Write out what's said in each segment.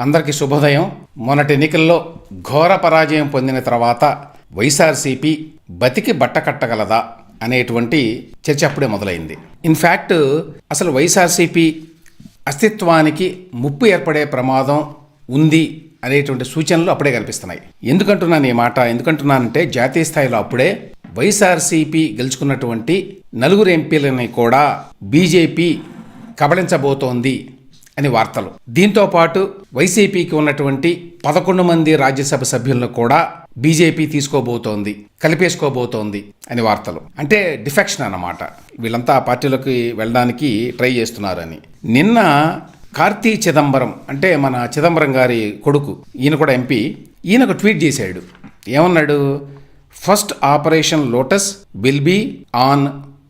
అందరికీ శుభోదయం. మొన్నటి ఎన్నికల్లో ఘోర పరాజయం పొందిన తర్వాత వైఎస్ఆర్సీపీ బతికి బట్ట కట్టగలదా అనేటువంటి చర్చ అప్పుడే మొదలైంది. ఇన్ఫ్యాక్ట్ అసలు వైఎస్ఆర్సీపీ అస్తిత్వానికి ముప్పు ఏర్పడే ప్రమాదం ఉంది అనేటువంటి సూచనలు అప్పుడే కనిపిస్తున్నాయి. ఎందుకంటున్నాను ఈ మాట? ఎందుకంటున్నానంటే జాతీయ స్థాయిలో అప్పుడే వైఎస్ఆర్సీపీ గెలుచుకున్నటువంటి నలుగురు ఎంపీలని కూడా బీజేపీ కబళించబోతోంది. అని వార్తలు. దీంతో పాటు వైసీపీకి ఉన్నటువంటి పదకొండు మంది రాజ్యసభ సభ్యులను కూడా బీజేపీ తీసుకోబోతోంది కలిపేసుకోబోతోంది అని వార్తలు. అంటే డిఫెక్షన్ అన్నమాట. వీళ్ళంతా ఆ పార్టీలోకి వెళ్ళడానికి ట్రై చేస్తున్నారని. నిన్న కార్తీ చిదంబరం అంటే మన చిదంబరం గారి కొడుకు ఈయన కూడా ఎంపీ ఈయన ఒక ట్వీట్ చేశాడు. ఏమన్నాడు? First operation lotus will be on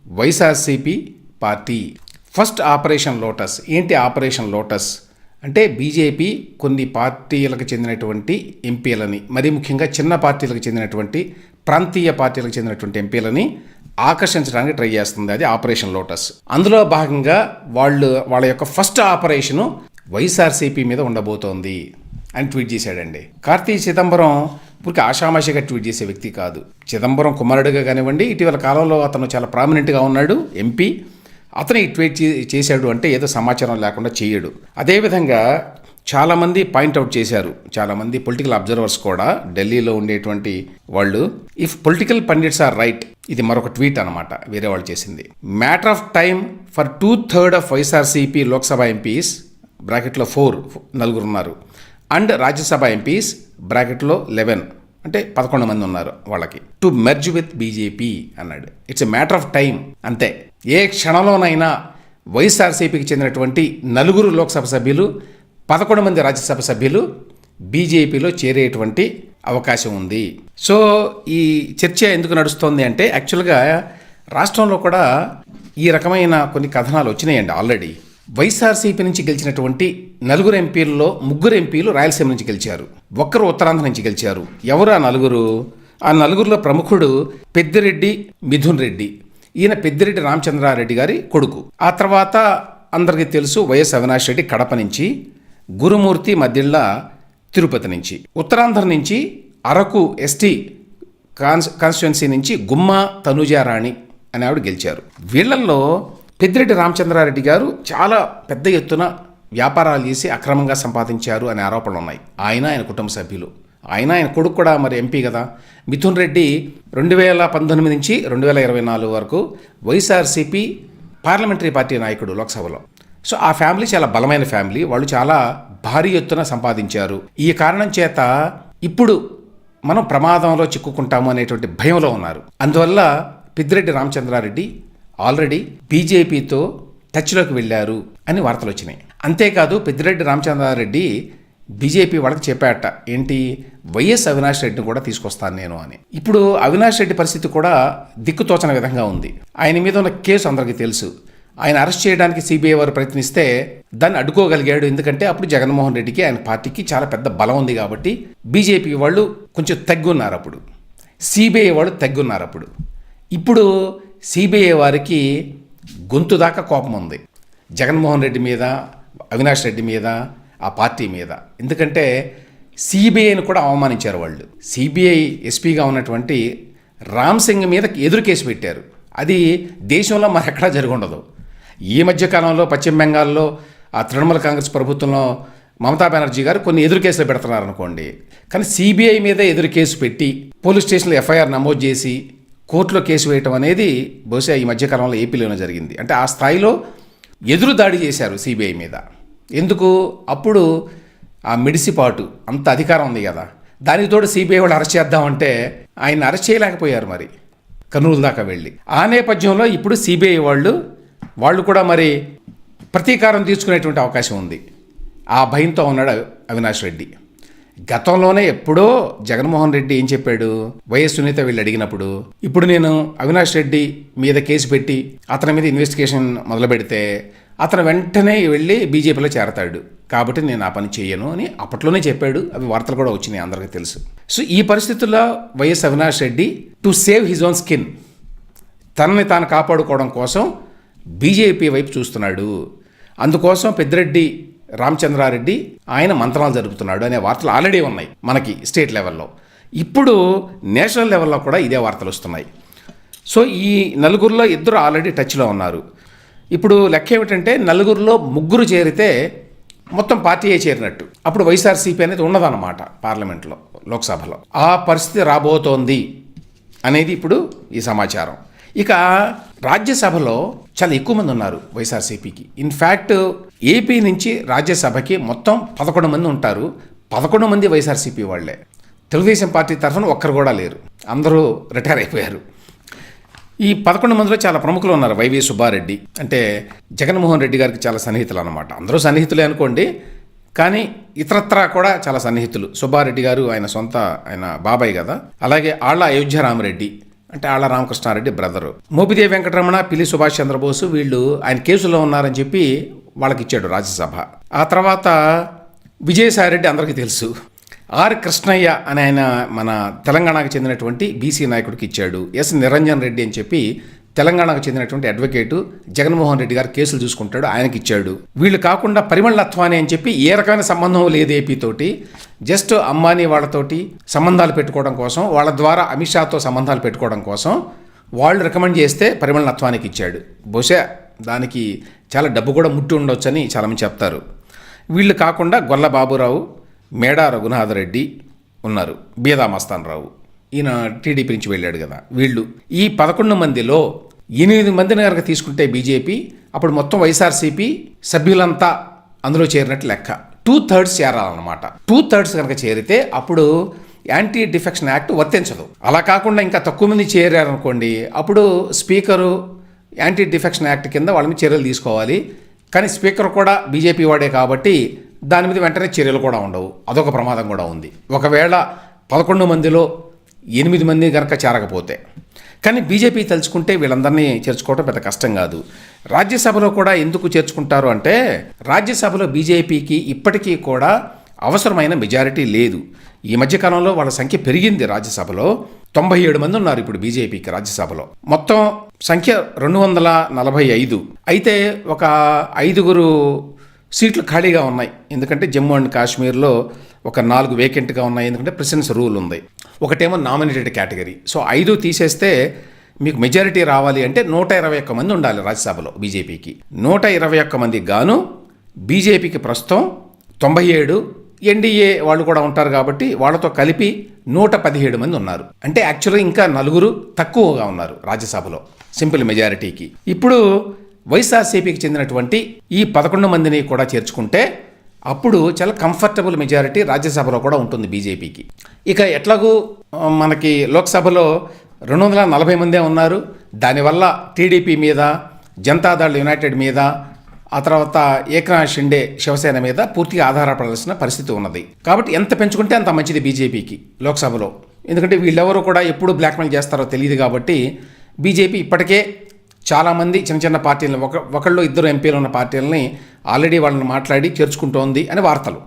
YSRCP party. First operation lotus. ఏంటి ఆపరేషన్ లోటస్? అంటే బీజేపీ కొన్ని పార్టీలకు చెందినటువంటి ఎంపీలని మరీ ముఖ్యంగా చిన్న పార్టీలకు చెందినటువంటి ప్రాంతీయ పార్టీలకు చెందినటువంటి ఎంపీలని ఆకర్షించడానికి ట్రై చేస్తుంది అది ఆపరేషన్ లోటస్. అందులో భాగంగా వాళ్ళు వాళ్ళ యొక్క ఫస్ట్ ఆపరేషను వైఎస్ఆర్సీపీ మీద ఉండబోతోంది అని ట్వీట్ చేశాడండి. కార్తీ చిదంబరం ఇప్పుడు ఆషామాషిగా ట్వీట్ చేసే వ్యక్తి కాదు. చిదంబరం కుమారుడిగా కానివ్వండి ఇటీవల కాలంలో అతను చాలా ప్రామినెంట్గా ఉన్నాడు ఎంపీ. అతను ఈ ట్వీట్ చే- చేశాడు అంటే ఏదో సమాచారం లేకుండా చేయడు. అదేవిధంగా చాలామంది పాయింట్అవుట్ చేశారు. చాలామంది పొలిటికల్ అబ్జర్వర్స్ కూడా ఢిల్లీలో ఉండేటువంటి వాళ్ళు if political pundits are right ఇది మరొక ట్వీట్ అనమాట వేరే వాళ్ళు చేసింది. Matter of time for two third of YSRCP Lok Sabha MPs బ్రాకెట్లో ఫోర్ నలుగురు ఉన్నారు. అండ్ రాజ్యసభ ఎంపీస్ బ్రాకెట్లో లెవెన్. అంటే పదకొండు మంది ఉన్నారు వాళ్ళకి. టు మెర్జ్ విత్ బీజేపీ అన్నాడు. It's a matter of time. అంతే. ఏ క్షణంలోనైనా వైఎస్ఆర్సీపీకి చెందినటువంటి నలుగురు లోక్సభ సభ్యులు పదకొండు మంది రాజ్యసభ సభ్యులు బీజేపీలో చేరేటువంటి అవకాశం ఉంది. సో ఈ చర్చ ఎందుకు నడుస్తోంది అంటే యాక్చువల్గా రాష్ట్రంలో కూడా ఈ రకమైన కొన్ని కథనాలు వచ్చినాయండి ఆల్రెడీ. వైఎస్ఆర్సీపీ నుంచి గెలిచినటువంటి నలుగురు ఎంపీల్లో ముగ్గురు ఎంపీలు రాయలసీమ నుంచి గెలిచారు. ఒక్కరు ఉత్తరాంధ్ర నుంచి గెలిచారు. ఎవరు ఆ నలుగురు? ఆ నలుగురిలో ప్రముఖుడు పెద్దిరెడ్డి మిథున్ రెడ్డి. ఈయన పెద్దిరెడ్డి రామచంద్రారెడ్డి గారి కొడుకు. ఆ తర్వాత అందరికీ తెలుసు వైఎస్ అవినాష్ రెడ్డి కడప నుంచి గురుమూర్తి మధ్యళ్ళ తిరుపతి నుంచి. ఉత్తరాంధ్ర నుంచి అరకు ఎస్టీ కాన్స్ కాన్స్టిట్యున్సీ నుంచి గుమ్మ తనుజారాణి అని ఆవిడ గెలిచారు. వీళ్ళల్లో పెద్దిరెడ్డి రామచంద్రారెడ్డి గారు చాలా పెద్ద ఎత్తున వ్యాపారాలు చేసి అక్రమంగా సంపాదించారు అనే ఆరోపణలు ఉన్నాయి. ఆయన ఆయన కుటుంబ సభ్యులు. ఆయన ఆయన కొడుకు కూడా మరి ఎంపీ కదా. మిథున్ రెడ్డి రెండు వేల పంతొమ్మిది నుంచి రెండు వేల ఇరవై నాలుగు వరకు వైఎస్ఆర్సీపీ పార్లమెంటరీ పార్టీ నాయకుడు లోక్సభలో. సో ఆ ఫ్యామిలీ చాలా బలమైన ఫ్యామిలీ. వాళ్ళు చాలా భారీ ఎత్తున సంపాదించారు. ఈ కారణం చేత ఇప్పుడు మనం ప్రమాదంలో చిక్కుకుంటాము అనేటువంటి భయంలో ఉన్నారు. అందువల్ల పెద్దిరెడ్డి రామచంద్రారెడ్డి ఆల్రెడీ బీజేపీతో టచ్లోకి వెళ్ళారు అని వార్తలు వచ్చినాయి అంతేకాదు పెద్దిరెడ్డి రామచంద్రారెడ్డి బీజేపీ వాళ్ళకి చెప్పాట ఏంటి వైఎస్ అవినాష్ రెడ్డిని కూడా తీసుకొస్తాను నేను అని. ఇప్పుడు అవినాష్ రెడ్డి పరిస్థితి కూడా దిక్కుతోచన విధంగా ఉంది. ఆయన మీద ఉన్న కేసు అందరికీ తెలుసు. ఆయన అరెస్ట్ చేయడానికి సిబిఐ వారు ప్రయత్నిస్తే దాన్ని అడ్డుకోగలిగాడు. ఎందుకంటే అప్పుడు జగన్మోహన్ రెడ్డికి ఆయన పార్టీకి చాలా పెద్ద బలం ఉంది కాబట్టి బీజేపీ వాళ్ళు కొంచెం తగ్గున్నారు అప్పుడు. సిబిఐ వాళ్ళు తగ్గున్నారు అప్పుడు. ఇప్పుడు సిబిఐ వారికి గొంతు దాకా కోపం ఉంది. జగన్మోహన్ రెడ్డి మీద అవినాష్ రెడ్డి మీద ఆ పార్టీ మీద. ఎందుకంటే సిబిఐని కూడా అవమానించారు వాళ్ళు. సిబిఐ ఎస్పీగా ఉన్నటువంటి రామ్ సింగ్ మీద ఎదురు కేసు పెట్టారు. అది దేశంలో మరెక్కడా జరుగుండదు ఈ మధ్య కాలంలో పశ్చిమ బెంగాల్లో ఆ తృణమూల కాంగ్రెస్ ప్రభుత్వంలో మమతా బెనర్జీ గారు కొన్ని ఎదురు కేసులు పెడుతున్నారు అనుకోండి కానీ సిబిఐ మీద ఎదురు కేసు పెట్టి పోలీస్ స్టేషన్లో ఎఫ్ఐఆర్ నమోదు చేసి కోర్టులో కేసు వేయటం అనేది బహుశా ఈ మధ్యకాలంలో ఏపీలోనే జరిగింది. అంటే ఆ స్థాయిలో ఎదురు దాడి చేశారు సిబిఐ మీద. ఎందుకు? అప్పుడు ఆ మిడిసిపాటు అంత అధికారం ఉంది కదా. దానికి తోడు సిబిఐ వాళ్ళు అరెస్ట్ చేద్దామంటే ఆయన అరెస్ట్ చేయలేకపోయారు మరి కర్నూలు దాకా వెళ్ళి. ఆ నేపథ్యంలో ఇప్పుడు సిబిఐ వాళ్ళు వాళ్ళు కూడా మరి ప్రతీకారం తీర్చుకునేటువంటి అవకాశం ఉంది. ఆ భయంతో ఉన్నాడు అవినాష్ రెడ్డి. గతంలోనే ఎప్పుడో జగన్మోహన్ రెడ్డి ఏం చెప్పాడు? వైఎస్ సునీత వీళ్ళు అడిగినప్పుడు ఇప్పుడు నేను అవినాష్ రెడ్డి మీద కేసు పెట్టి అతని మీద ఇన్వెస్టిగేషన్ మొదలు పెడితే అతను వెంటనే వెళ్ళి బీజేపీలో చేరతాడు. కాబట్టి నేను ఆ పని చేయను అని అప్పట్లోనే చెప్పాడు. అవి వార్తలు కూడా వచ్చినాయి అందరికీ తెలుసు. సో ఈ పరిస్థితుల్లో YS Avinash Reddy to save his own skin తనని తాను కాపాడుకోవడం కోసం బీజేపీ వైపు చూస్తున్నాడు. అందుకోసం పెద్దిరెడ్డి రామచంద్రారెడ్డి ఆయన మంత్రాలు జరుపుతున్నాడు అనే వార్తలు ఆల్రెడీ ఉన్నాయి మనకి స్టేట్ లెవెల్లో ఇప్పుడు నేషనల్ లెవెల్లో కూడా ఇదే వార్తలు వస్తున్నాయి. సో ఈ నలుగురిలో ఇద్దరు ఆల్రెడీ టచ్లో ఉన్నారు. ఇప్పుడు లెక్క ఏమిటంటే నలుగురిలో ముగ్గురు చేరితే మొత్తం పార్టీయే చేరినట్టు. అప్పుడు వైఎస్ఆర్సీపీ అనేది ఉన్నదన్నమాట పార్లమెంట్లో లోక్సభలో. ఆ పరిస్థితి రాబోతోంది అనేది ఇప్పుడు ఈ సమాచారం. ఇక రాజ్యసభలో చాలా ఎక్కువ మంది ఉన్నారు వైఎస్ఆర్సీపీకి. ఇన్ఫ్యాక్ట్ ఏపీ నుంచి రాజ్యసభకి మొత్తం పదకొండు మంది ఉంటారు. పదకొండు మంది వైఎస్ఆర్సీపీ వాళ్ళే. తెలుగుదేశం పార్టీ తరఫున ఒక్కరు కూడా లేరు. అందరూ రిటైర్ అయిపోయారు. ఈ పదకొండు మందిలో చాలా ప్రముఖులు ఉన్నారు వైవి సుబ్బారెడ్డి. అంటే జగన్మోహన్ రెడ్డి గారికి చాలా సన్నిహితులు అనమాట అందరూ సన్నిహితులే అనుకోండి. కానీ ఇతరత్రా కూడా చాలా సన్నిహితులు. సుబ్బారెడ్డి గారు ఆయన సొంత ఆయన బాబాయ్ కదా. అలాగే ఆళ్ళ అయోధ్య రామరెడ్డి అంటే ఆళ్ళ రామకృష్ణారెడ్డి బ్రదరు. మోపిదేవి వెంకటరమణ పిల్లి సుభాష్ చంద్రబోసు వీళ్ళు ఆయన కేసులో ఉన్నారని చెప్పి వాళ్ళకి ఇచ్చాడు రాజ్యసభ. ఆ తర్వాత విజయసాయిరెడ్డి అందరికీ తెలుసు. ఆర్ కృష్ణయ్య అని ఆయన మన తెలంగాణకు చెందినటువంటి బీసీ నాయకుడికి ఇచ్చాడు. ఎస్ నిరంజన్ రెడ్డి అని చెప్పి తెలంగాణకు చెందినటువంటి అడ్వకేటు జగన్మోహన్ రెడ్డి గారు కేసులు చూసుకుంటాడు ఆయనకి ఇచ్చాడు. వీళ్ళు కాకుండా పరిమళ లత్వాని అని చెప్పి ఏ రకమైన సంబంధం లేదు ఏపీ తోటి జస్ట్ అంబానీ వాళ్ళతోటి సంబంధాలు పెట్టుకోవడం కోసం వాళ్ళ ద్వారా అమిత్ షాతో సంబంధాలు పెట్టుకోవడం కోసం వాళ్ళు రికమెండ్ చేస్తే పరిమళ నత్వానికి ఇచ్చాడు. బహుశా దానికి చాలా డబ్బు కూడా ముట్టి ఉండొచ్చని చాలామంది చెప్తారు. వీళ్ళు కాకుండా గొల్ల బాబురావు మేడా రఘునాథరెడ్డి ఉన్నారు. బీదా మస్తాన్ రావు. ఈయన టీడీపీ నుంచి వెళ్ళాడు కదా వీళ్ళు. ఈ పదకొండు మందిలో ఎనిమిది మందిని కనుక తీసుకుంటే బీజేపీ అప్పుడు మొత్తం వైఎస్ఆర్సీపీ సభ్యులంతా అందులో చేరినట్టు లెక్క. టూ థర్డ్స్ చేరాలన్నమాట. టూ థర్డ్స్ కనుక చేరితే అప్పుడు యాంటీ డిఫెక్షన్ యాక్ట్ వర్తించదు. అలా కాకుండా ఇంకా తక్కువ మంది చేరారనుకోండి అప్పుడు స్పీకరు యాంటీ డిఫెక్షన్ యాక్ట్ కింద వాళ్ళ మీద చర్యలు తీసుకోవాలి. కానీ స్పీకర్ కూడా బీజేపీ వాడే కాబట్టి దాని మీద వెంటనే చర్యలు కూడా ఉండవు. అదొక ప్రమాదం కూడా ఉంది. ఒకవేళ పదకొండు మందిలో ఎనిమిది మంది కనుక చేరకపోతే. కానీ బీజేపీ తలుచుకుంటే వీళ్ళందరినీ చేర్చుకోవడం పెద్ద కష్టం కాదు. రాజ్యసభలో కూడా ఎందుకు చేర్చుకుంటారు అంటే రాజ్యసభలో బీజేపీకి ఇప్పటికీ కూడా అవసరమైన మెజారిటీ లేదు. ఈ మధ్యకాలంలో వాళ్ళ సంఖ్య పెరిగింది రాజ్యసభలో. తొంభై ఏడు మంది ఉన్నారు ఇప్పుడు బీజేపీకి రాజ్యసభలో. మొత్తం సంఖ్య రెండు వందల నలభై ఐదు. అయితే ఒక ఐదుగురు సీట్లు ఖాళీగా ఉన్నాయి. ఎందుకంటే జమ్మూ అండ్ కాశ్మీర్లో ఒక నాలుగు వేకెంట్గా ఉన్నాయి. ఎందుకంటే ప్రెసిడెన్స్ రూల్ ఉంది. ఒకటేమో నామినేటెడ్ కేటగిరీ సో ఐదు తీసేస్తే మీకు మెజారిటీ రావాలి అంటే నూట ఇరవై ఒక్క మంది ఉండాలి రాజ్యసభలో బీజేపీకి. నూట ఇరవై ఒక్క మందికి గాను బీజేపీకి ప్రస్తుతం తొంభై ఏడు ఎన్డీఏ వాళ్ళు కూడా ఉంటారు కాబట్టి వాళ్ళతో కలిపి నూట పదిహేడు మంది ఉన్నారు. అంటే యాక్చువల్గా ఇంకా నలుగురు తక్కువగా ఉన్నారు రాజ్యసభలో సింపుల్ మెజారిటీకి ఇప్పుడు వైఎస్ఆర్సీపీకి చెందినటువంటి ఈ పదకొండు మందిని కూడా చేర్చుకుంటే అప్పుడు చాలా కంఫర్టబుల్ మెజారిటీ రాజ్యసభలో కూడా ఉంటుంది బీజేపీకి. ఇక ఎట్లాగూ మనకి లోక్సభలో రెండు వందల నలభై మందే ఉన్నారు. దానివల్ల టీడీపీ మీద జనతాదళ్ యునైటెడ్ మీద ఆ తర్వాత ఏకనాథ్ షిండే శివసేన మీద పూర్తిగా ఆధారపడాల్సిన పరిస్థితి ఉన్నది. కాబట్టి ఎంత పెంచుకుంటే అంత మంచిది బీజేపీకి లోక్సభలో. ఎందుకంటే వీళ్ళెవరూ కూడా ఎప్పుడు బ్లాక్మెయిల్ చేస్తారో తెలియదు కాబట్టి బీజేపీ ఇప్పటికే చాలామంది చిన్న చిన్న పార్టీలను ఒక ఒకళ్ళు ఇద్దరు ఎంపీలు ఉన్న పార్టీలని ఆల్రెడీ వాళ్ళని మాట్లాడి చేర్చుకుంటోంది అని వార్తలు.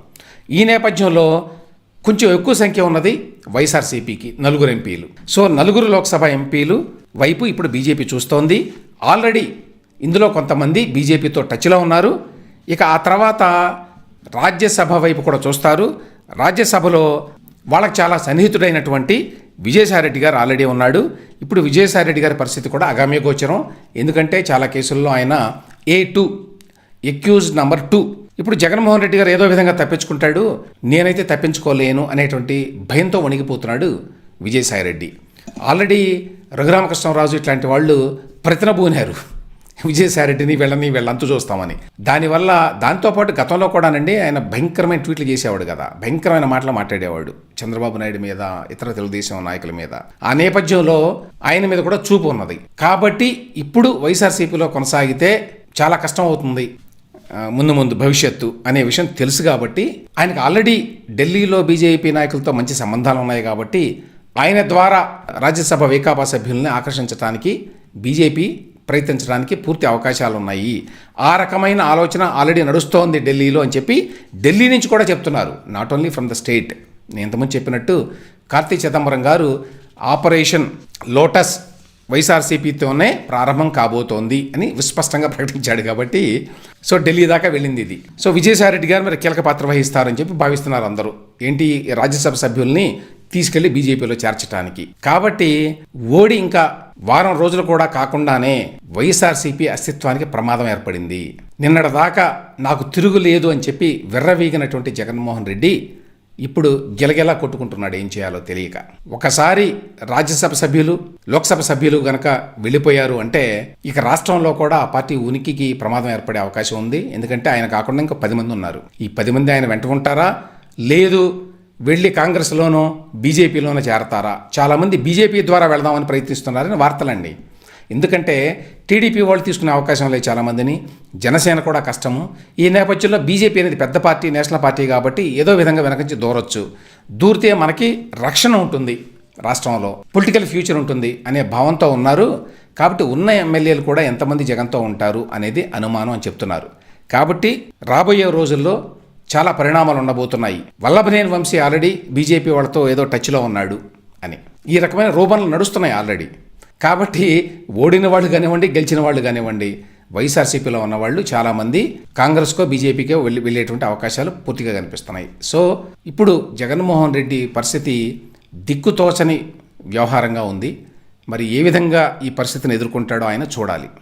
ఈ నేపథ్యంలో కొంచెం ఎక్కువ సంఖ్య ఉన్నది వైఎస్ఆర్సీపీకి నలుగురు ఎంపీలు. సో నలుగురు లోక్సభ ఎంపీలు వైపు ఇప్పుడు బీజేపీ చూస్తోంది. ఆల్రెడీ ఇందులో కొంతమంది బీజేపీతో టచ్లో ఉన్నారు. ఇక ఆ తర్వాత రాజ్యసభ వైపు కూడా చూస్తారు. రాజ్యసభలో వాళ్ళకి చాలా సన్నిహితుడైనటువంటి విజయసాయిరెడ్డి గారు ఆల్రెడీ ఉన్నాడు. ఇప్పుడు విజయసాయిరెడ్డి గారి పరిస్థితి కూడా అగామ్యగోచరం ఎందుకంటే చాలా కేసుల్లో ఆయన A two accused number two ఇప్పుడు జగన్మోహన్ రెడ్డి గారు ఏదో విధంగా తప్పించుకుంటాడు నేనైతే తప్పించుకోలేను అనేటువంటి భయంతో వణిగిపోతున్నాడు విజయసాయిరెడ్డి. ఆల్రెడీ రఘురామకృష్ణరాజు ఇట్లాంటి వాళ్ళు ప్రతినబూనారు. విజయసాయిరెడ్డిని వీళ్ళని వెళ్ళంతు చూస్తామని. దానివల్ల దాంతోపాటు గతంలో కూడానండి ఆయన భయంకరమైన ట్వీట్లు చేసేవాడు కదా. భయంకరమైన మాటలు మాట్లాడేవాడు చంద్రబాబు నాయుడు మీద ఇతర తెలుగుదేశం నాయకుల మీద. ఆ నేపథ్యంలో ఆయన మీద కూడా చూపు ఉన్నది. కాబట్టి ఇప్పుడు వైఎస్ఆర్సీపీలో కొనసాగితే చాలా కష్టం అవుతుంది. ముందు ముందు భవిష్యత్తు అనే విషయం తెలుసు కాబట్టి ఆయనకు ఆల్రెడీ ఢిల్లీలో బీజేపీ నాయకులతో మంచి సంబంధాలు ఉన్నాయి కాబట్టి ఆయన ద్వారా రాజ్యసభ వేకాపా సభ్యుల్ని ఆకర్షించడానికి బీజేపీ ప్రయత్నించడానికి పూర్తి అవకాశాలు ఉన్నాయి. ఆ రకమైన ఆలోచన ఆల్రెడీ నడుస్తోంది ఢిల్లీలో అని చెప్పి ఢిల్లీ నుంచి కూడా చెప్తున్నారు. Not only from the state నేను ఇంతకుముందు చెప్పినట్టు కార్తీ చిదంబరం గారు ఆపరేషన్ లోటస్ వైఎస్ఆర్సీపీతోనే ప్రారంభం కాబోతోంది అని విస్పష్టంగా ప్రకటించాడు కాబట్టి సో ఢిల్లీ దాకా వెళ్ళింది ఇది. సో విజయసాయిరెడ్డి గారు మరి కీలక పాత్ర వహిస్తారని చెప్పి భావిస్తున్నారు అందరూ. ఏంటి రాజ్యసభ సభ్యుల్ని తీసుకెళ్ళి బీజేపీలో చేర్చడానికి కాబట్టి ఓడి ఇంకా వారం రోజులు కూడా కాకుండానే వైఎస్ఆర్సీపీ అస్తిత్వానికి ప్రమాదం ఏర్పడింది. నిన్నటిదాకా నాకు తిరుగులేదు అని చెప్పి విర్రవీగినటువంటి జగన్మోహన్ రెడ్డి ఇప్పుడు గిలగిలా కొట్టుకుంటున్నాడు ఏం చేయాలో తెలియక. ఒకసారి రాజ్యసభ సభ్యులు లోక్సభ సభ్యులు గనక వెళ్ళిపోయారు అంటే ఇక రాష్ట్రంలో కూడా ఆ పార్టీ ఉనికికి ప్రమాదం ఏర్పడే అవకాశం ఉంది. ఎందుకంటే ఆయన కాకుండా ఇంకా పది మంది ఉన్నారు. ఈ పది మంది ఆయన వెంట ఉంటారా? లేదు వెళ్ళి కాంగ్రెస్లోనో బీజేపీలోనో చేరతారా? చాలామంది బీజేపీ ద్వారా వెళదామని ప్రయత్నిస్తున్నారని వార్తలండి. ఎందుకంటే టీడీపీ వాళ్ళు తీసుకునే అవకాశం లేదు చాలామందిని. జనసేన కూడా కష్టము. ఈ నేపథ్యంలో బీజేపీ అనేది పెద్ద పార్టీ నేషనల్ పార్టీ కాబట్టి ఏదో విధంగా వెనకంచి దూరొచ్చు. దూరితే మనకి రక్షణ ఉంటుంది రాష్ట్రంలో. పొలిటికల్ ఫ్యూచర్ ఉంటుంది అనే భావంతో ఉన్నారు. కాబట్టి ఉన్న ఎమ్మెల్యేలు కూడా ఎంతమంది జగన్తో ఉంటారు అనేది అనుమానం అని చెప్తున్నారు. కాబట్టి రాబోయే రోజుల్లో చాలా పరిణామాలు ఉండబోతున్నాయి. వల్లభనేని వంశీ ఆల్రెడీ బీజేపీ వాళ్ళతో ఏదో టచ్లో ఉన్నాడు అని. ఈ రకమైన రూపంలో నడుస్తున్నాయి ఆల్రెడీ. కాబట్టి ఓడిన వాళ్ళు కానివ్వండి గెలిచిన వాళ్ళు కానివ్వండి వైఎస్ఆర్సీపీలో ఉన్నవాళ్ళు చాలామంది కాంగ్రెస్కో బీజేపీకో వెళ్ళి వెళ్ళేటువంటి అవకాశాలు పూర్తిగా కనిపిస్తున్నాయి. సో ఇప్పుడు జగన్మోహన్ రెడ్డి పరిస్థితి దిక్కుతోచని వ్యవహారంగా ఉంది. మరి ఏ విధంగా ఈ పరిస్థితిని ఎదుర్కొంటాడో ఆయన చూడాలి.